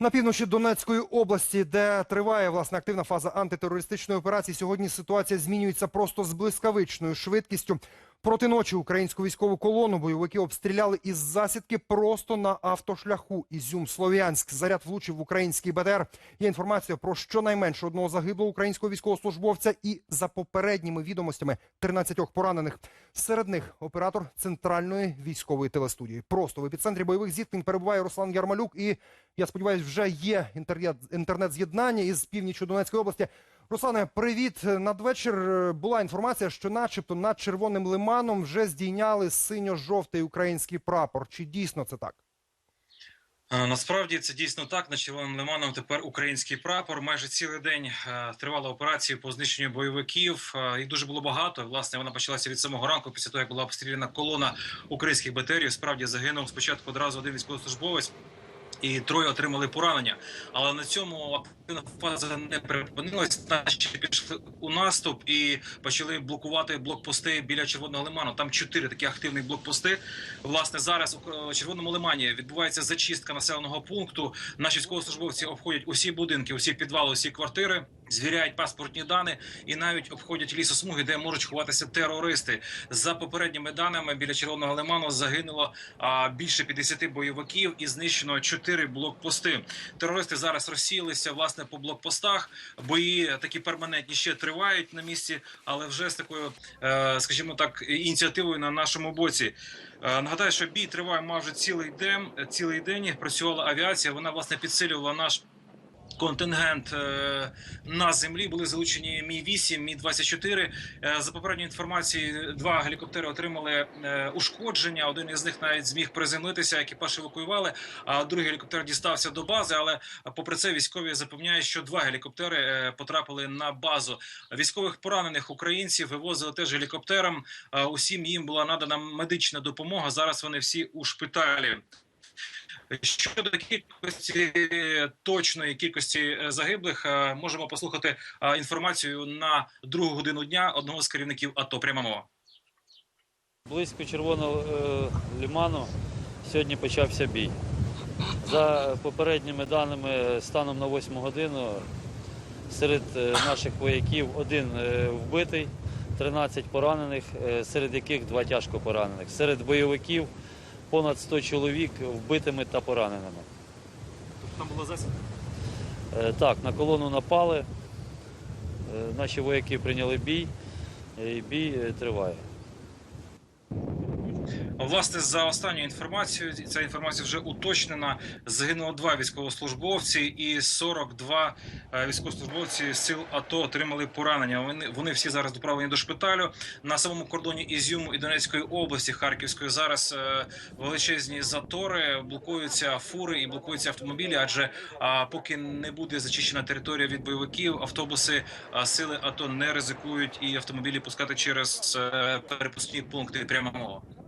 На півночі Донецької області, де триває власне активна фаза антитерористичної операції, сьогодні ситуація змінюється просто з блискавичною швидкістю. Проти ночі українську військову колону бойовики обстріляли із засідки просто на автошляху Ізюм-Слов'янськ. Заряд влучив в український БТР. Є інформація про щонайменше одного загиблого українського військовослужбовця і за попередніми відомостями 13 поранених. Серед них оператор центральної військової телестудії. Просто в епіцентрі бойових зіткнень перебуває Руслан Ярмалюк. І я сподіваюся, вже є інтернет інтернет-з'єднання із північі Донецької області. Руслане, привіт. Надвечір е, була інформація, що, начебто, над червоним лиманом вже здійняли синьо-жовтий український прапор. Чи дійсно це так? Е, Насправді це дійсно так. На червоним лиманом тепер український прапор. Майже цілий день е, тривала операція по знищенню бойовиків. Їх дуже було багато. Власне, вона почалася від самого ранку, після того як була обстріляна колона українських БТРів. Справді загинув спочатку одразу один військовослужбовець. І троє отримали поранення, але на цьому активна фаза не припинилась. Наші пішли у наступ і почали блокувати блокпости біля червоного лиману. Там чотири такі активні блокпости. Власне, зараз у червоному лимані відбувається зачистка населеного пункту. Наші військовослужбовці обходять усі будинки, усі підвали, усі квартири. Звіряють паспортні дані і навіть обходять лісосмуги, де можуть ховатися терористи. За попередніми даними біля червоного лиману загинуло а, більше 50 бойовиків і знищено 4 блокпости. Терористи зараз розсіялися власне по блокпостах. Бої такі перманентні ще тривають на місці, але вже з такою, е, скажімо так, ініціативою на нашому боці. Е, Нагадаю, що бій триває майже цілий день. Цілий день працювала авіація. Вона власне підсилювала наш. Контингент е, на землі були залучені мі 8 мі 24 Е, За попередньою інформацією, два гелікоптери отримали е, ушкодження. Один із них навіть зміг приземлитися. Екіпаж евакуювали. А другий гелікоптер дістався до бази. Але попри це, військові запевняють, що два гелікоптери е, потрапили на базу. Військових поранених українців вивозили теж гелікоптером. Усім їм була надана медична допомога. Зараз вони всі у шпиталі. Щодо кількості точної кількості е, загиблих, е, можемо послухати е, інформацію на другу годину дня одного з керівників АТО. Пряма мова. Близько червоного лиману сьогодні почався бій. За попередніми даними, станом на 8 годину серед наших вояків один вбитий, 13 поранених, серед яких два тяжко поранених. Серед бойовиків понад 100 чоловік вбитими та пораненими. Там була засідка? Е, Так, на колону напали. Е, Наші вояки прийняли бій, і бій е, триває. Власне, за останньою інформацією, ця інформація вже уточнена. Загинуло два військовослужбовці, і 42 е, військовослужбовці сил АТО отримали поранення. Вони вони всі зараз доправлені до шпиталю на самому кордоні Ізюму і Донецької області Харківської. Зараз е, величезні затори, блокуються фури і блокуються автомобілі. Адже поки не буде зачищена територія від бойовиків, автобуси сили АТО не ризикують і автомобілі пускати через е, перепускні пункти. Прямо мова.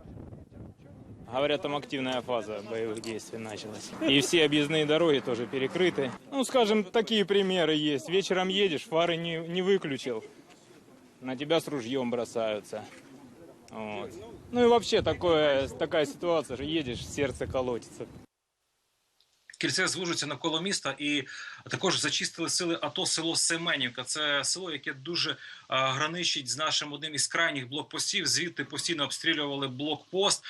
Говорят, там активная фаза боевых действий началась. И все объездные дороги тоже перекрыты. Ну, скажем, такие примеры есть. Вечером едешь, фары не, не выключил. На тебя с ружьем бросаются. Вот. Ну и вообще такое, такая ситуация, что едешь, сердце колотится. Кільце звужується навколо міста, і також зачистили сили АТО село Семенівка. Це село, яке дуже граничить з нашим одним із крайніх блокпостів. Звідти постійно обстрілювали блокпост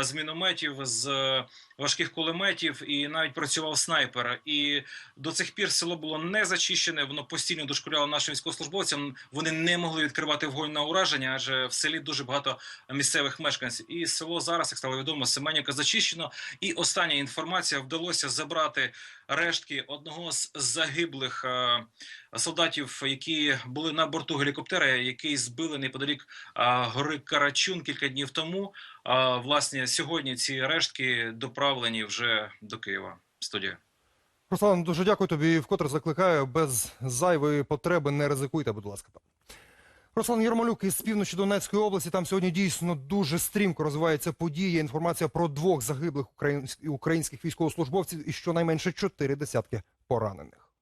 з мінометів, з е, важких кулеметів, і навіть працював снайпер. І до цих пір село було не зачищене. Воно постійно дошкуляло нашим військовослужбовцям. Вони не могли відкривати вогонь на ураження, адже в селі дуже багато місцевих мешканців. І село зараз, як стало відомо, Семенівка зачищено. І остання інформація вдалося забрати рештки одного з загиблих е, солдатів, які були на борту гелікоптера, який збили неподалік е, гори Карачун кілька днів тому. А власне сьогодні ці рештки доправлені вже до Києва. Студія. Руслан, дуже дякую тобі. Вкотре закликаю без зайвої потреби не ризикуйте, будь ласка. Руслан Єрмолюк із півночі Донецької області. Там сьогодні дійсно дуже стрімко розвиваються події. Інформація про двох загиблих українських військовослужбовців і щонайменше чотири десятки поранених.